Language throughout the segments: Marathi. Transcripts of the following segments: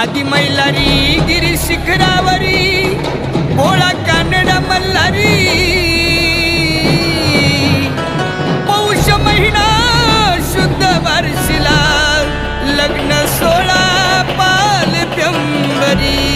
आदि मैलारी गिरी शिखरावरी भोळा कानडा मल्हारी. पौष महिना शुद्ध वारशिला लग्न सोळा पाल प्यंबरी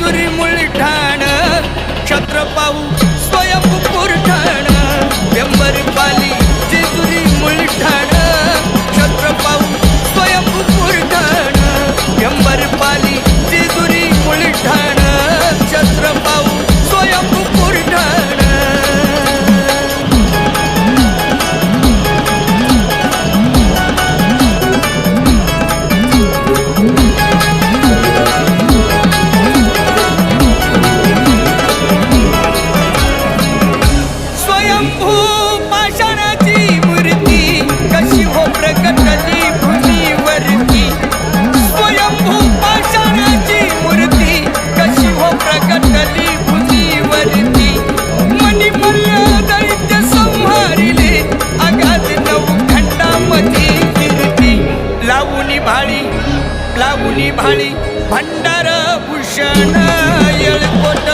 दुर्मुळ ठाण क्षत्र पाहू स्वयं निभाळी भंडारा भूषण येळ कोट